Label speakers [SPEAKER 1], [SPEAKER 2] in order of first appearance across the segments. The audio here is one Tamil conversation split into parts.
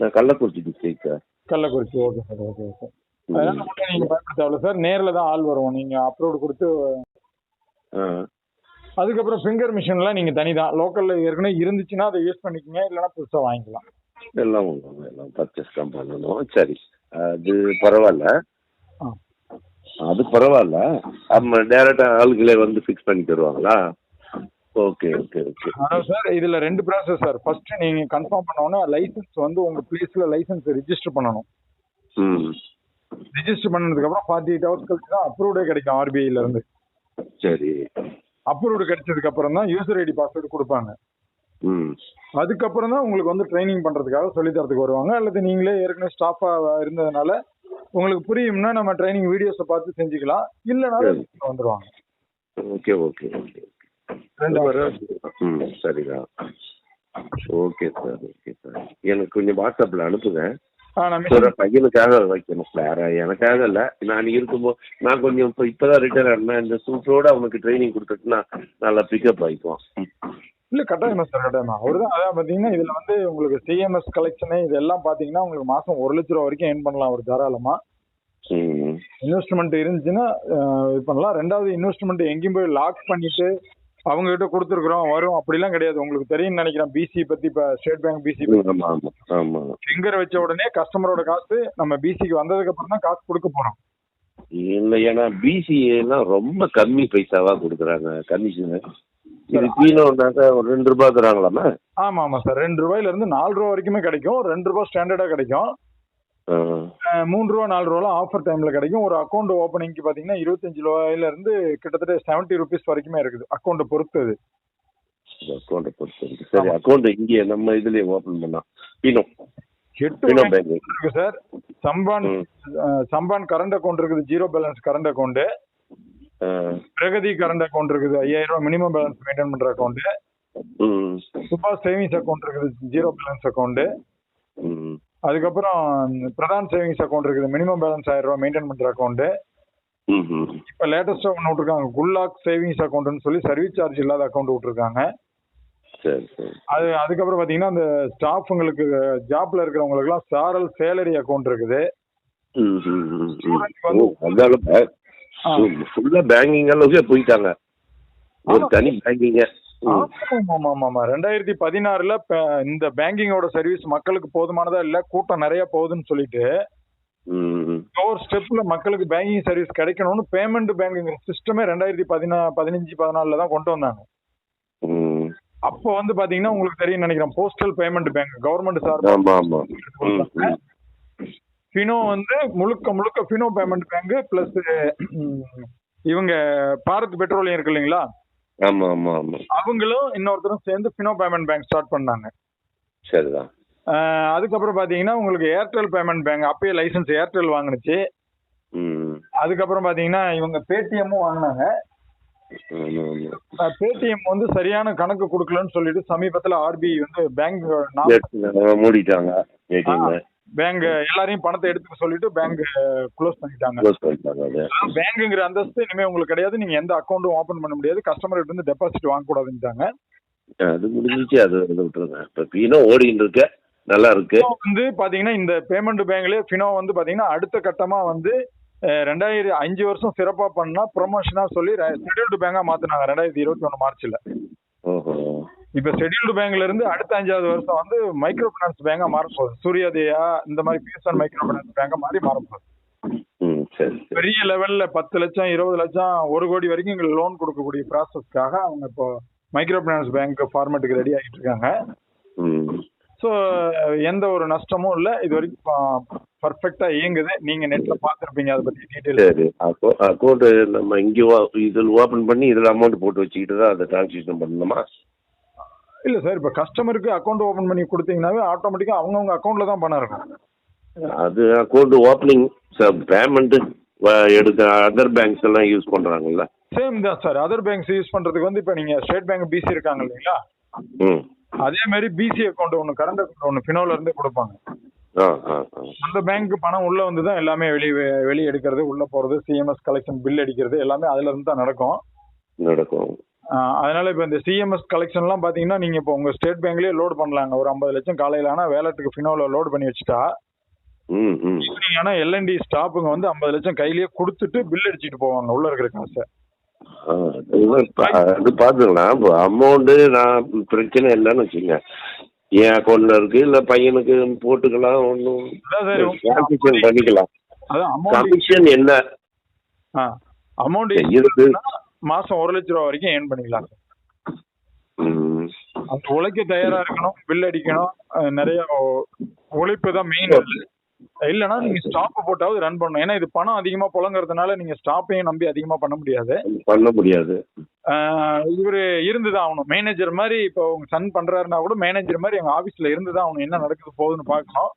[SPEAKER 1] நான் Kallakurichi district sir
[SPEAKER 2] Kallakurichi okay sir okay sir அதனால மட்டும் நீங்க பயப்பட தேவையில்ல சார் நேர்ல தான் ஆள் வருவோம். நீங்க அப்லோடு கொடுத்து அதுக்கப்புறம் ஃபிங்கர் மிஷின்லாம் நீங்க தனி தான் லோக்கல்ல ஏற்கனவே இருந்துச்சுன்னா அதை யூஸ் பண்ணிக்கங்க. இல்லைன்னா புதுசா வாங்கிக்கலாம்.
[SPEAKER 1] எல்லாம் எல்லாம் பர்ச்சேஸ் தான் பண்ணணும். சரி. அது பரவாயில்ல. அது பரவாயில்ல. நம்ம டேரெக்டாக ஆளுகளே வந்து ஃபிக்ஸ் பண்ணி தருவாங்களா? Okay okay okay.
[SPEAKER 2] அதாவது சார் இதுல ரெண்டு ப்ராசஸ் சார். ஃபர்ஸ்ட் நீங்க கன்ஃபார்ம் பண்ணோன்னா லைசன்ஸ் வந்து உங்க பிளேஸ்ல லைசன்ஸ் ரிஜிஸ்டர் பண்ணணும்.
[SPEAKER 1] ம்.
[SPEAKER 2] ரிஜிஸ்டர் பண்ணதுக்கு அப்புறம் ஃபார்ட்டி எயிட் ஹவர்ஸ் கழிச்சு தான் அப்ரூவ்டே கிடைக்கும் ஆர்பிஐல இருந்து.
[SPEAKER 1] சரி.
[SPEAKER 2] அப்ரூவ்டு கிடைச்சதுக்கு அப்புறம் தான் யூசர் ஐடி பாஸ்வேர்டு கொடுப்பாங்க. அதுக்கப்புறம் தான் உங்களுக்கு வந்து ட்ரைனிங் பண்றதுக்காக சொல்லி தரதுக்கு வருவாங்க. அல்லது நீங்களே ஏற்கனவே ஸ்டாஃபா இருந்ததுனால உங்களுக்கு புரியும்னா நம்ம ட்ரைனிங் வீடியோஸை பார்த்து செஞ்சுக்கலாம். இல்லைனாலும் வந்துருவாங்க.
[SPEAKER 1] Okay okay okay. ம் ஓகே சார் ஓகே சார் எனக்கு கொஞ்சம் வாட்ஸ்அப்பில் அனுப்புங்க. ஒரு பையனுக்காக வைக்கணும் வேற எனக்காக இல்லை. நான் இருக்கும்போது நான் கொஞ்சம் இப்போ இப்போதான் ரிட்டையர் ஆனேன். இந்த சூட்டோட அவனுக்கு ட்ரைனிங் கொடுத்துட்டுனா நல்லா பிக்கப் ஆகிக்குவான்
[SPEAKER 2] இல்ல கட்டாயமா சார் கட்டாயமா. அவர் தான் அதான் பாத்தீங்கன்னா இதுல வந்து உங்களுக்கு சிஎம்எஸ் கலெக்ஷனு இதெல்லாம் பாத்தீங்கன்னா உங்களுக்கு மாசம் ஒரு லட்ச ரூபா வரைக்கும் ஏர்ன் பண்ணலாம் அவர் தாராளமா. இன்வெஸ்ட்மெண்ட் இருந்துச்சுன்னா இது பண்ணலாம். ரெண்டாவது இன்வெஸ்ட்மெண்ட் எங்கேயும் போய் லாக் பண்ணிட்டு அவங்க கிட்ட கொடுத்துருக்குறோம் வரும். அப்படிலாம் கிடையாது. உங்களுக்கு தெரியும்னு நினைக்கிறேன். பிசி பத்தி இப்ப ஸ்டேட் பேங்க் பிசி ஃபிங்கர் வச்ச உடனே கஸ்டமரோட காசு நம்ம பிசிக்கு வந்ததுக்கு அப்புறம் தான் காசு கொடுக்க போறோம்.
[SPEAKER 1] இல்லை ஏன்னா பிசிஏலாம் ரொம்ப கம்மி பைசாவா கொடுக்குறாங்க கமிஷனு இது பீனோனாக்கா ஒரு ரெண்டு ரூபாய் தராங்களாமா?
[SPEAKER 2] ஆமா ஆமா சார். ரெண்டு ரூபாயில இருந்து நாலு ரூபா வரைக்குமே கிடைக்கும். ரெண்டு ரூபா ஸ்டாண்டர்டா கிடைக்கும். மூணு ரூபா நாலு ரூபா ஆஃபர் டைம்ல கிடைக்கும். ஒரு அக்கௌண்ட் ஓப்பனிங்க்கு பாத்தீங்கன்னா இருபத்தஞ்சு ரூபாயில இருந்து கிட்டத்தட்ட செவன்ட்டி ருபீஸ் வரைக்குமே இருக்குது. அக்கௌண்ட் பொறுத்து அது.
[SPEAKER 1] அக்கௌண்ட்டை பொறுத்து. சரி அக்கௌண்ட் இங்கே நம்ம இதுலயே ஓப்பன் பண்ணலாம். பீனோ
[SPEAKER 2] எட்டு இருக்கு சார். சம்பான் சம்பான் கரண்ட் அக்கௌண்ட் இருக்குது. Zero balance current account Pragati current account இருக்குது. ஐயாயிரம் ரூபாய் மினிமம் பேலன்ஸ் மெயின்டைன் பண்ற அக்கௌண்ட் சுபாஷ் சேவிங்ஸ் அக்கௌண்ட் இருக்குது. ஜீரோ பேலன்ஸ் அக்கௌண்ட் அதுக்கப்புறம் பிரதான் சேவிங்ஸ் அக்கௌண்ட் இருக்குது. மினிமம் பேலன்ஸ் ஆயிரம் ரூபாய் மெயின்டைன் பண்ற அக்கௌண்ட் இப்ப லேட்டஸ்டா ஒன்று விட்டுருக்காங்க. குல்லாக் சேவிங்ஸ் அக்கௌண்ட்னு சொல்லி சர்வீஸ் சார்ஜ் இல்லாத அக்கௌண்ட் விட்டுருக்காங்க.
[SPEAKER 1] சரி சரி.
[SPEAKER 2] அது அதுக்கப்புறம் பாத்தீங்கன்னா அந்த ஸ்டாஃபுங்களுக்கு ஜாப்ல இருக்கிறவங்களுக்குலாம் சாரல் சேலரி அக்கௌண்ட் இருக்குது.
[SPEAKER 1] பேங்கிங் அளவுக்கே போயிட்டாங்க. ஒரு. தனி பேங்கிங்க
[SPEAKER 2] ரெண்டாயிரத்தி பதினாறுல இந்த பேங்கிங்கோட சர்வீஸ் மக்களுக்கு போதுமானதா இல்ல கூட்டம் நிறைய போகுதுன்னு சொல்லிட்டு ஒரு ஸ்டெப்ல மக்களுக்கு பேங்கிங் சர்வீஸ் கிடைக்கணும்னு பேமெண்ட் பேங்கிங் சிஸ்டமே ரெண்டாயிரத்தி பதினா பதினஞ்சு பதினாலுல தான் கொண்டு வந்தாங்க. அப்போ வந்து பாத்தீங்கன்னா உங்களுக்கு தெரியும் நினைக்கிறேன் போஸ்டல் பேமெண்ட் பேங்க் கவர்மெண்ட்
[SPEAKER 1] ம்
[SPEAKER 2] ஃபினோ வந்து முழுக்க முழுக்க ஃபினோ பேமெண்ட் பேங்க் பிளஸ் இவங்க பாரத் பெட்ரோலியம் இருக்கு இல்லைங்களா?
[SPEAKER 1] ஆமாம் ஆமாம் ஆமாம்
[SPEAKER 2] அவங்களும் இன்னொருத்தரும் சேர்ந்து ஃபினோ பேமெண்ட் பேங்க் ஸ்டார்ட் பண்ணாங்க.
[SPEAKER 1] சரிதான்.
[SPEAKER 2] அதுக்கப்புறம் பாத்தீங்கன்னா உங்களுக்கு ஏர்டெல் பேமெண்ட் பேங்க் அப்பயே லைசன்ஸ் ஏர்டெல் வாங்குனுச்சு. அதுக்கப்புறம் பாத்தீங்கன்னா இவங்க பேடிஎம்மும் வாங்கினாங்க. பேடிஎம் வந்து சரியான கணக்கு கொடுக்கலன்னு சொல்லிட்டு சமீபத்துல ஆர்பிஐ வந்து பேங்க்
[SPEAKER 1] மூடிட்டாங்க
[SPEAKER 2] பேங்க் எல்லாரையும் பணத்தை எடுத்துக்க சொல்லிட்டு பேங்க் க்ளோஸ் பண்ணிட்டாங்க. பேங்குங்கிற அந்தஸ்து இனிமே உங்களுக்கு கிடையாது. நீங்க எந்த அக்கௌண்ட்டும் ஓபன் பண்ண முடியாது. கஸ்டமர் கிட்ட இருந்து டெபாசிட் வாங்க கூடாதுன்னுட்டாங்க
[SPEAKER 1] அது முடிஞ்சிச்சு. அது விட்டுருங்க. இப்போ பீனோ ஓடின்னு இருக்கு. நல்லா இருக்கு.
[SPEAKER 2] வந்து பாத்தீங்கன்னா இந்த பேமெண்ட் பேங்க்லயே ஃபினோ வந்து பாத்தீங்கன்னா அடுத்த கட்டமா வந்து அஹ், ரெண்டாயிரம் அஞ்சு வருஷம் சிறப்பா பண்ணா ப்ரொமோஷனா சொல்லி ஷெட்யூல்டு பேங்கா மாத்தினாங்க. ரெண்டாயிரத்தி இருபத்தி ஒண்ணு மார்ச்ல.
[SPEAKER 1] ஓஹோ.
[SPEAKER 2] இப்ப ஷெட்யூல்டு பேங்க்ல இருந்து அடுத்த அஞ்சாவது வருஷம் வந்து மைக்ரோ ஃபைனான்ஸ் பேங்கா மாறப்போகுது சூர்யோதயா இந்த மாதிரி பிஎஸ்ஆர் மைக்ரோ ஃபைனான்ஸ் பேங்கா மாறி மாறப்போகுது
[SPEAKER 1] ம் சரி சரி.
[SPEAKER 2] பெரிய லெவல்ல பத்து லட்சம் இருபது லட்சம் ஒரு கோடி வரைக்கும் எங்களுக்கு லோன் கொடுக்கக்கூடிய ப்ராசஸ்க்காக அவங்க இப்போ மைக்ரோ ஃபைனான்ஸ் பேங்க் ஃபார்மேட்டுக்கு ரெடி ஆகிட்டு இருக்காங்க. ஸோ எந்த ஒரு நஷ்டமும் இல்லை. இது வரைக்கும் பர்ஃபெக்டா இயங்குது. நீங்க நெட்ல பார்த்துருப்பீங்க அதை பத்தி டீட்டெயில்
[SPEAKER 1] சரி அக்கௌ அக்கௌண்ட் நம்ம இங்கே இதில் ஓப்பன் பண்ணி இதில் அமௌண்ட் போட்டு வச்சுக்கிட்டு தான் அதை டிரான்சாக்ஷன் பண்ணணுமா?
[SPEAKER 2] இல்ல சார் இப்போ கஸ்டமருக்கு அக்கௌண்ட் ஓபன் பண்ணி கொடுத்தீங்கன்னாவே ஆட்டோமேட்டிக்கா அவங்கவுங்க அக்கௌண்ட்ல தான் பணம் இருக்கும்.
[SPEAKER 1] அது அக்கௌண்ட் ஓப்பனிங் பேமெண்ட்டு எடுக்க அதர் பேங்க்ஸ் எல்லாம் யூஸ் பண்ணுறாங்கல்ல
[SPEAKER 2] சேம் தான் சார் அதர் பேங்க்ஸ் யூஸ் பண்றதுக்கு வந்து இப்போ நீங்க ஸ்டேட் பேங்க் பிசி இருக்காங்க இல்லைங்களா?
[SPEAKER 1] ம்.
[SPEAKER 2] அதே மாதிரி பிசி அக்கௌண்ட் ஒன்று கரண்ட் அக்கௌண்ட் ஒன்று ஃபினோல இருந்து கொடுப்பாங்க. அந்த பேங்க் பணம் உள்ள வந்து தான் எல்லாமே வெளியே வெளியே எடுக்கிறது உள்ள போறது சிஎம்எஸ் கலெக்ஷன் பில் அடிக்கிறது எல்லாமே அதுல இருந்து தான் நடக்கும்.
[SPEAKER 1] நடக்கும்.
[SPEAKER 2] அதனால இப்போ இந்த சிஎம்எஸ் கலெக்ஷன்லாம் பார்த்தீங்கன்னா நீங்கள் இப்போ உங்கள் ஸ்டேட் பேங்க்லேயே லோட் பண்ணலாங்க. ஒரு ஐம்பது லட்சம் காலையில் ஆனால் வேலட்டுக்கு ஃபினோவில் லோட் பண்ணி வச்சுட்டா
[SPEAKER 1] ம் ம்.
[SPEAKER 2] ஈவினிங் ஆனால் எல்என்டி ஸ்டாஃபுங்க வந்து ஐம்பது லட்சம் கையிலேயே கொடுத்துட்டு பில் அடிச்சிட்டு போவாங்க உள்ள இருக்கிற காசை.
[SPEAKER 1] அது பார்த்துக்கலாம் இப்போ அமௌண்ட்டு நான் பிரச்சனை இல்லைன்னு வச்சுங்க என் அக்கௌண்ட்ல இருக்கு இல்லை பையனுக்கு போட்டுக்கலாம் ஒன்றும் பண்ணிக்கலாம். கமிஷன் என்ன?
[SPEAKER 2] அமௌண்ட்
[SPEAKER 1] இருக்கு.
[SPEAKER 2] மாசம் ஒரு லட்ச ரூபா வரைக்கும் ஏர்ன் பண்ணிக்கலாம். அந்த உழைக்க தயாரா இருக்கணும் பில் அடிக்கணும் நிறைய உழைப்பு தான் மெயின் இல்லைன்னா நீங்க ஸ்டாப் போட்டாவது ரன் பண்ணணும். ஏன்னா இது பணம் அதிகமா புழங்குறதுனால நீங்க ஸ்டாப்பையும் நம்பி அதிகமா பண்ண முடியாது.
[SPEAKER 1] பண்ண முடியாது.
[SPEAKER 2] இவரு இருந்துதான் ஆகணும். மேனேஜர் மாதிரி இப்போ உங்க சன் பண்றாருன்னா கூட மேனேஜர் மாதிரி எங்க ஆபீஸ்ல இருந்துதான் ஆகணும். என்ன நடக்குது போகுதுன்னு வாங்கலாம்.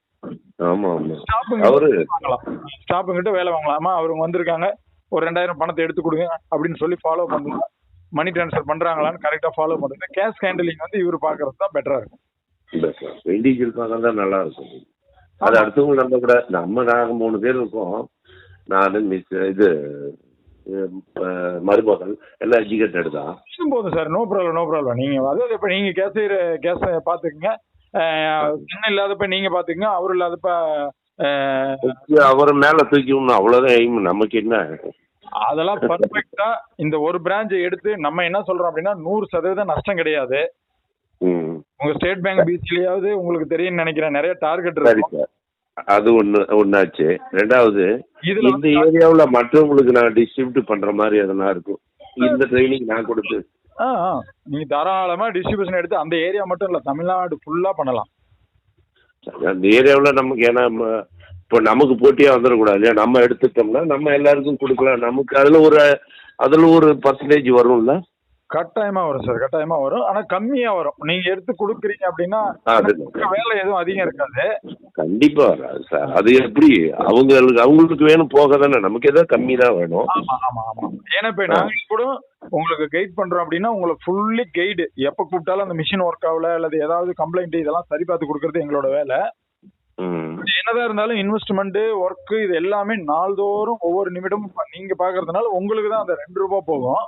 [SPEAKER 2] ஸ்டாஃபுங்கிட்ட வேலை வாங்கலாமா. அவங்க வந்திருக்காங்க. ஒரு ரெண்டாயிரம் பணத்தை எடுத்து கொடுங்க அப்படின்னு சொல்லி ஃபாலோ பண்ணலாம் மணி ட்ரான்ஸ்ஃபர் பண்றாங்களான்னு கரெக்டா ஃபாலோ பண்ணுங்க. கேஷ் ஹேண்டலிங் வந்து இவர் பாக்குறது தான் பெட்டரா இருக்கும்.
[SPEAKER 1] இண்டிவிஜுவல் தான் நல்லா இருக்கும். அது அடுத்தவங்க நம்ம கூட நம்ம நாங்கள் மூணு பேர் இருக்கோம். நான் மிஸ் இது மருமகள். எல்லாம் எஜுகேட்டட் தான்.
[SPEAKER 2] போதும் sir no problem no problem நீங்க அதாவது இப்ப நீங்க கேஸ் கேஸ் பாத்துக்கங்க. என்ன இல்லாதப்ப நீங்க பாத்துக்கங்க. அவர் இல்லாதப்ப
[SPEAKER 1] அவரை மேல தூக்கி அவ்வளவுதான் எய்ம் நமக்கு என்ன?
[SPEAKER 2] அதெல்லாம் பர்ஃபெக்டா இந்த ஒரு பிரான்ச்சை எடுத்து நம்ம என்ன சொல்றோம் அப்படின்னா நூறு சதவீதம் நஷ்டம் கிடையாது. உங்க ஸ்டேட் பேங்க் பீச்லயாவது உங்களுக்கு தெரியும்னு நினைக்கிறேன். நிறைய டார்கெட்
[SPEAKER 1] சார் அது ஒன்று ஒன்றாச்சு ரெண்டாவது இந்த ஏரியாவுல மற்றவங்களுக்கு நான் டிஸ்ட்ரிபியூட் பண்ற மாதிரி எதனா இருக்கும்? இந்த ட்ரைனிங் நான் கொடுத்து.
[SPEAKER 2] நீங்க தாராளமா டிஸ்ட்ரிபியூஷன் எடுத்து அந்த ஏரியா மட்டும் இல்ல தமிழ்நாடு ஃபுல்லா பண்ணலாம்.
[SPEAKER 1] அந்த ஏரியாவுல நமக்கு ஏன்னா இப்போ நமக்கு போட்டியா வந்துடக்கூடாது இல்லையா? நம்ம எடுத்துட்டோம்னா நம்ம எல்லாருக்கும் கொடுக்கலாம். நமக்கு அதுல ஒரு அதுல ஒரு பர்சன்டேஜ் வரும்ல?
[SPEAKER 2] கட்டாயமா வரும் சார் கட்டாயமா வரும். ஆனா கம்மியா வரும். நீங்க எடுத்து கொடுக்குறீங்க அப்படின்னா வேலை எதுவும் அதிகம் இருக்காது.
[SPEAKER 1] கண்டிப்பா வராது சார். அது எப்படி? அவங்களுக்கு அவங்களுக்கு வேணும் போக தானே. நமக்கு ஏதோ கம்மி தான் வேணும்.
[SPEAKER 2] ஆமா ஆமா ஆமா. ஏன்னா இப்ப நாங்க கூட உங்களுக்கு கைட் பண்றோம் அப்படின்னா உங்களை ஃபுல்லி கைடு எப்ப கூப்பிட்டாலும் அந்த மிஷின் ஒர்க் ஆகல அல்லது ஏதாவது கம்ப்ளைண்ட் இதெல்லாம் சரி பார்த்து கொடுக்கறது எங்களோட வேலை. என்னதான் இருந்தாலும் இன்வெஸ்ட்மெண்ட் ஒர்க் இது எல்லாமே நாள்தோறும் ஒவ்வொரு நிமிடமும் நீங்க பாக்குறதுனால உங்களுக்கு தான் அந்த ரெண்டு ரூபாய் போகும்.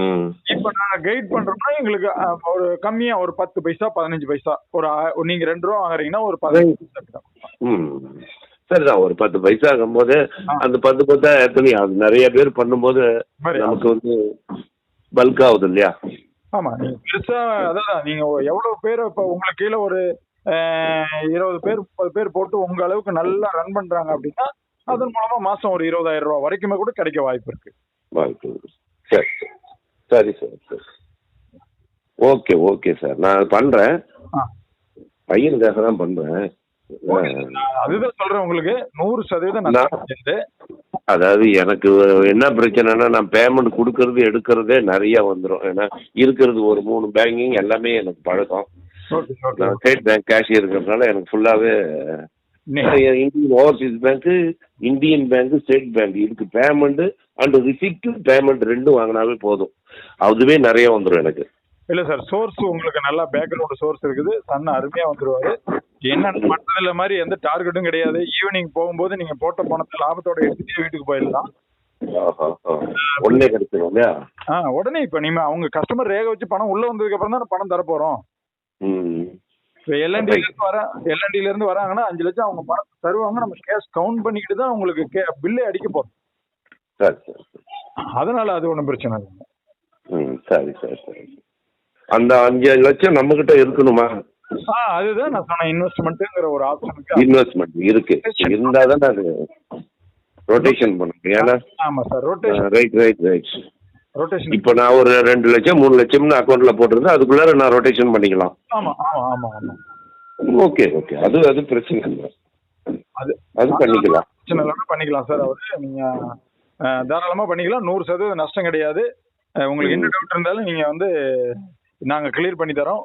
[SPEAKER 1] ம்.
[SPEAKER 2] இப்ப நாங்க கைட் பண்றோம்னா எங்களுக்கு ஒரு கம்மியா ஒரு பத்து பைசா பதினஞ்சு பைசா ஒரு நீங்க ரெண்டு ரூபா வாங்குறீங்கன்னா ஒரு பதினஞ்சு பைசா
[SPEAKER 1] சரிதான் ஒரு பத்து பைசா ஆகும்போது அந்த பத்து பத்தா எத்தனை அது நிறைய பேர் பண்ணும்போது நமக்கு வந்து பல்க் ஆகுது இல்லையா?
[SPEAKER 2] ஆமா நீங்க பெருசா அதான் நீங்க எவ்வளவு பேர் இப்ப உங்களுக்கு கீழே ஒரு இருபது பேர் முப்பது பேர் போட்டு உங்க அளவுக்கு நல்லா ரன் பண்றாங்க அப்படின்னா அதன் மூலமா மாசம் ஒரு இருபதாயிரம் ரூபாய் வரைக்குமே கூட கிடைக்க வாய்ப்பு இருக்கு.
[SPEAKER 1] வாய்ப்பு. சரி சரி. சார் சரி ஓகே ஓகே சார். நான் பண்றேன். பையனுக்காக தான் பண்றேன்.
[SPEAKER 2] அதுதான் சொல்றேன் உங்களுக்கு. நூறு சதவீதம்.
[SPEAKER 1] அதாவது எனக்கு என்ன பிரச்சனைனா நான் பேமெண்ட் கொடுக்கறது எடுக்கிறதே நிறைய வந்துடும் ஏன்னா இருக்கிறது ஒரு மூணு பேங்கிங் எல்லாமே எனக்கு பழக்கம். நான் ஸ்டேட் பேங்க் கேஷியர் இருக்கிறதுனால எனக்கு ஃபுல்லாகவே
[SPEAKER 2] நீ-
[SPEAKER 1] Indian Overseas Bank Indian Bank State Bank இதுக்கு பேமெண்ட் அண்ட் ரிசிப்ட் பேமெண்ட் ரெண்டும் வாங்கினாவே போதும். அதுவே நிறைய வந்துடும் எனக்கு.
[SPEAKER 2] இல்ல சார் சோர்ஸ் உங்களுக்கு நல்லா பேக்ரவுண்ட் சோர்ஸ் இருக்குது. சன் அருமையா வந்துருவாரு. என்னன்னு மற்றதுல மாதிரி எந்த டார்கெட்டும் கிடையாது. ஈவினிங் போகும்போது நீங்க போட்ட பணத்தை லாபத்தோட எடுத்துட்டு வீட்டுக்கு போயிடலாம்.
[SPEAKER 1] ஒண்ணே கிடைச்சிடும் இல்லையா?
[SPEAKER 2] ஆ உடனே இப்ப நீங்க அவங்க கஸ்டமர் ரேக வச்சு பணம் உள்ள வந்ததுக்கு அப்புறம் தான் பணம் தர போறோம் இப்போ எல்என்டில இருந்து வர எல்என்டில இருந்து வராங்கன்னா அஞ்சு லட்சம் அவங்க பணம் தருவாங்க. நம்ம கேஷ் கவுண்ட் பண்ணிக்கிட்டு தான் உங்களுக்கு பில்லே அடிக்க போறோம்.
[SPEAKER 1] சரி சரி.
[SPEAKER 2] அதனால அது ஒன்றும் பிரச்சனை இல்லை.
[SPEAKER 1] ம் சரி சரி சரி. அந்த அஞ்சு லட்சம் நம்ம கிட்ட இருக்கணுமா?
[SPEAKER 2] ஆ அதுதான் நான் சொன்னேன். இன்வெஸ்ட்மெண்ட்டுங்கிற ஒரு ஆப்ஷனுக்கு
[SPEAKER 1] இன்வெஸ்ட்மெண்ட் இருக்கு. இருந்தா தானே அது ரொட்டேஷன் பண்ணணும் ஏன்னா
[SPEAKER 2] ஆமா sir rotation
[SPEAKER 1] right right right
[SPEAKER 2] rotation
[SPEAKER 1] இப்போ நான் ஒரு ரெண்டு லட்சம் மூணு லட்சம்னு அக்கௌண்ட்ல போட்டிருந்தேன் அதுக்குள்ளார நான் ரொட்டேஷன் பண்ணிக்கலாம்.
[SPEAKER 2] ஆமா ஆமா ஆமா ஆமா.
[SPEAKER 1] ஓகே ஓகே அது அது பிரச்சனை இல்லை.
[SPEAKER 2] அது
[SPEAKER 1] அது பண்ணிக்கலாம்.
[SPEAKER 2] பிரச்சனை இல்லாம பண்ணிக்கலாம் சார். அவரு நீங்க தாராளமா பண்ணிக்கலாம். நூறு சதவீதம் நஷ்டம் கிடையாது. உங்களுக்கு என்ன டவுட் இருந்தாலும் நீங்க வந்து நாங்க கிளியர் பண்ணி தரோம்.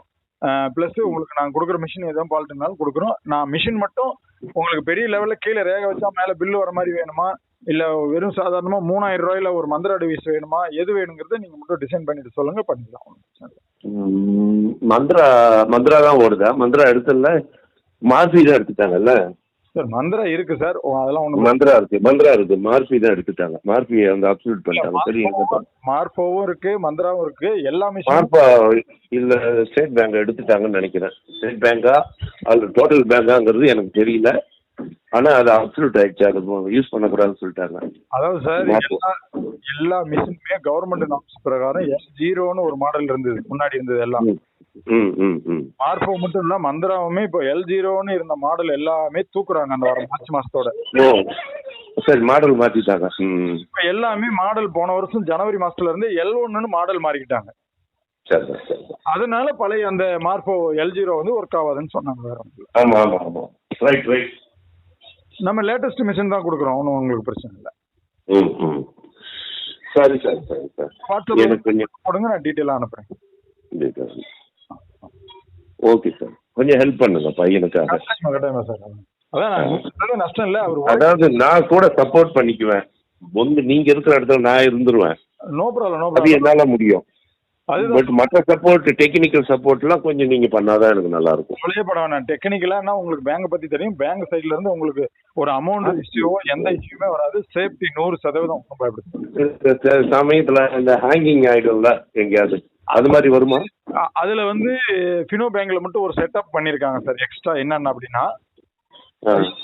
[SPEAKER 2] ப்ளஸ் உங்களுக்கு நாங்கள் கொடுக்குற மிஷின் எதுவும் ஃபால்ட் இருந்தாலும் கொடுக்குறோம். நான் மிஷின் மட்டும் உங்களுக்கு பெரிய லெவலில் கீழே ரேக வச்சா மேலே பில்லு வர மாதிரி வேணுமா? இல்லை வெறும் சாதாரணமாக மூணாயிரம் ரூபாயில ஒரு மந்திர டிவைஸ் வேணுமா? எது வேணுங்கிறத நீங்கள் மட்டும் டிசைன் பண்ணிட்டு சொல்லுங்க பண்ணிக்கலாம்.
[SPEAKER 1] மந்த்ரா மந்த்ரா தான் ஓடுதா? மந்த்ரா எடுத்துல மாசி தான் எடுத்துட்டாங்கல்ல?
[SPEAKER 2] சார் மந்திரா இருக்கு சார். அதெல்லாம் ஒண்ணு
[SPEAKER 1] மந்த்ரா இருக்கு மந்த்ரா இருக்கு. மார்பி தான் எடுத்துட்டாங்க. மார்பி வந்து அப்சல்யூட் பண்ணிட்டாங்க. சரி
[SPEAKER 2] மார்போவும் இருக்கு மந்திராவும் இருக்கு. எல்லா மிஷினும்
[SPEAKER 1] மார்பா இல்ல ஸ்டேட் பேங்க் எடுத்துட்டாங்கன்னு நினைக்கிறேன். ஸ்டேட் பேங்கா அது டோட்டல் பேங்காங்கிறது எனக்கு தெரியல. ஆனா அது அப்சல்யூட் ஆயிடுச்சு. அது யூஸ் பண்ணக்கூடாதுன்னு சொல்லிட்டாங்க.
[SPEAKER 2] அதாவது சார். எல்லா மிஷினுமே கவர்மெண்ட் நாம்ஸ் பிரகாரம் எல் ஜீரோன்னு ஒரு மாடல் இருந்தது. முன்னாடி இருந்தது எல்லாம். மார்போ மட்டும் இல்ல மந்திராவுமே இப்போ எல் ஜீரோன்னு இருந்த மாடல் எல்லாமே தூக்குறாங்க அந்த வர மார்ச் மாசத்தோட.
[SPEAKER 1] சரி மாடல் மாத்திட்டாங்க.
[SPEAKER 2] இப்போ எல்லாமே மாடல் போன வருஷம் ஜனவரி மாசத்துல இருந்து எல் ஒன்னு மாடல் மாறிக்கிட்டாங்க. அதனால பழைய அந்த மார்போ எல் ஜீரோ வந்து ஒர்க் ஆகாதுன்னு சொன்னாங்க வேற.
[SPEAKER 1] ஆமா ரைட் ரைட்
[SPEAKER 2] நம்ம லேட்டஸ்ட் மிஷின் தான் கொடுக்குறோம். ஒன்றும் உங்களுக்கு பிரச்சனை இல்லை.
[SPEAKER 1] ம் ம். சரி சரி சரி சார். எனக்கு கொஞ்சம்
[SPEAKER 2] போடுங்க நான் டீட்டெயிலாக அனுப்புறேன்.
[SPEAKER 1] ஓகே சார் கொஞ்சம் ஹெல்ப் பண்ணுங்க பையனுக்காக.
[SPEAKER 2] சார் அதான் நஷ்டம் இல்லை அவர்
[SPEAKER 1] அதாவது நான் கூட சப்போர்ட் பண்ணிக்குவேன். ஒன்று நீங்க இருக்கிற இடத்துல நான் இருந்துருவேன்.
[SPEAKER 2] நோ ப்ராப்ளம் நோ ப்ராப்ளம்
[SPEAKER 1] என்னால முடியும். பட் மற்ற சப்போர்ட் டெக்னிக்கல் சப்போர்ட்லாம் கொஞ்சம் நீங்க பண்ணாதான் எனக்கு நல்லா இருக்கும்
[SPEAKER 2] கவலையே பட வேணாம். டெக்னிக்கலானா உங்களுக்கு பேங்க் பத்தி தெரியும்? பேங்க் சைடுல இருந்து உங்களுக்கு ஒரு அமௌண்ட் இஷ்யூவோ எந்த இஷ்யூமே வராது. சேஃப்டி நூறு சதவீதம்.
[SPEAKER 1] சமயத்துல இந்த ஹேங்கிங் ஆயிடும்ல எங்கேயாவது. அது மாதிரி வருமா?
[SPEAKER 2] அதுல வந்து ஃபினோ பேங்க்ல மட்டும் ஒரு செட்டப் பண்ணிருக்காங்க சார் எக்ஸ்ட்ரா என்னென்ன அப்படின்னா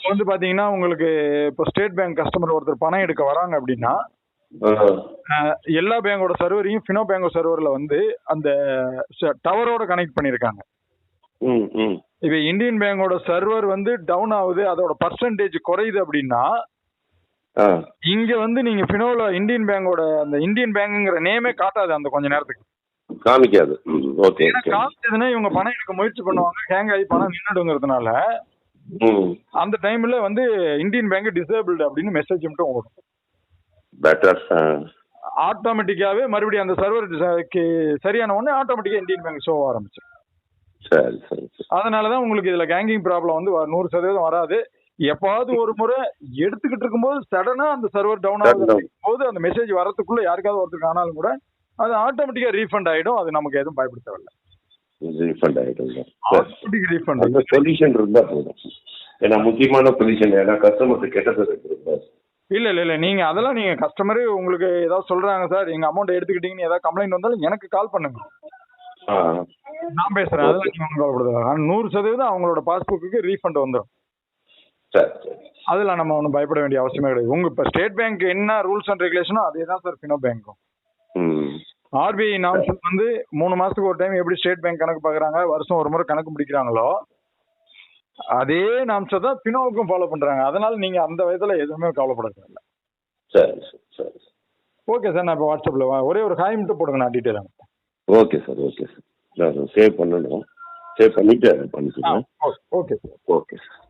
[SPEAKER 2] வந்து பாத்தீங்கன்னா உங்களுக்கு இப்போ ஸ்டேட் பேங்க் கஸ்டமர் ஒருத்தர் பணம் எடுக்க வராங்க அப்படின்னா எல்லா பேங்கோட சர்வரையும் ஃபினோ பேங்கோ சர்வர்ல வந்து அந்த டவரோட கனெக்ட் பண்ணிருக்காங்க. இப்போ இந்தியன் பேங்கோட சர்வர் வந்து டவுன் ஆகுது அதோட பர்சன்டேஜ் குறையுது அப்படின்னா இங்க வந்து நீங்க ஃபினோல இந்தியன் பேங்கோட அந்த இந்தியன் பேங்குங்கிற நேமே காட்டாது அந்த கொஞ்ச நேரத்துக்கு.
[SPEAKER 1] காமிக்காது. ஓகே
[SPEAKER 2] காமிச்சதுன்னா இவங்க பணம் எடுக்க முயற்சி பண்ணுவாங்க ஹேங் ஆகி பணம் நின்றுடுங்கிறதுனால அந்த டைம்ல வந்து இந்தியன் பேங்க் டிசேபிள்டு அப்படின்னு மெசேஜ் மட்டும் ஓடும்.
[SPEAKER 1] பெட்டர்
[SPEAKER 2] ஆட்டோமேட்டிக்காவே மறுபடியும் அந்த சர்வர் சரியான உடனே ஆட்டோமேட்டிக்கா இந்தியன் பேங்க் ஷோ ஆரம்பிச்சு.
[SPEAKER 1] சரி சரி
[SPEAKER 2] அதனாலதான் உங்களுக்கு இதுல கேங்கிங் ப்ராப்ளம் வந்து நூறு சதவீதம் வராது. எப்பாவது ஒரு முறை எடுத்துக்கிட்டு இருக்கும்போது சடனா அந்த சர்வர் டவுன். ஆகுது போது அந்த மெசேஜ் வரதுக்குள்ள யாருக்காவது ஒருத்தருக்கு ஆனாலும் கூட அது ஆட்டோமேட்டிக்கா ரீஃபண்ட் ஆயிடும். அது நமக்கு எதுவும் பயப்பட தேவையில்ல
[SPEAKER 1] ரீஃபண்ட்
[SPEAKER 2] ஆட்டோமேட்டிக் ரீஃபண்ட்
[SPEAKER 1] சொல்யூஷன் இருந்தா போதும். ஏன்னா முக்கியமான சொல்யூஷன் ஏன்னா கஸ்டமருக்கு கெட்டது இருக்கு
[SPEAKER 2] இல்ல இல்ல இல்ல. நீங்க அதெல்லாம் நீங்க கஸ்டமரே உங்களுக்கு ஏதாவது சொல்றாங்க சார் எங்க அமௌண்ட் எடுத்துக்கிட்டீங்கன்னு ஏதாவது கம்ப்ளைண்ட் வந்தாலும் எனக்கு கால் பண்ணுங்க. நான் பேசுறேன். அதெல்லாம் நீங்க ஒன்றும் கவலைப்படுது ஆனா நூறு சதவீதம் அவங்களோட பாஸ்புக்கு ரீஃபண்ட் வந்துடும்
[SPEAKER 1] சரி சரி.
[SPEAKER 2] அதுல நம்ம ஒன்றும் பயப்பட வேண்டிய அவசியமே கிடையாது. உங்க இப்ப ஸ்டேட் பேங்க் என்ன ரூல்ஸ் அண்ட் ரெகுலேஷனோ அதே தான் சார் ஃபினோ பேங்க்கும் ஆர்பிஐ நாம்ஸ் வந்து மூணு மாசத்துக்கு ஒரு டைம் எப்படி ஸ்டேட் பேங்க் கணக்கு பார்க்கறாங்க வருஷம் ஒரு முறை கணக்கு முடிக்கிறாங்களோ அதே நாம்ஸை தான் ஃபினோவுக்கும் ஃபாலோ பண்றாங்க. அதனால நீங்க அந்த விதத்துல எதுவுமே கவலைப்பட தேவையில்ல
[SPEAKER 1] சரி சரி சரி
[SPEAKER 2] ஓகே சார் நான் இப்போ வாட்ஸ்அப்ல ஒரே ஒரு ஹாய் மட்டும் போடுங்க நான் டீட்டெயில் அனுப்புறேன்.
[SPEAKER 1] ஓகே சார் ஓகே சார் நான் சேவ் பண்ணணும். சேவ் பண்ணிட்டு பண்ணிக்கிறேன்
[SPEAKER 2] ஓகே சார்
[SPEAKER 1] ஓகே சார்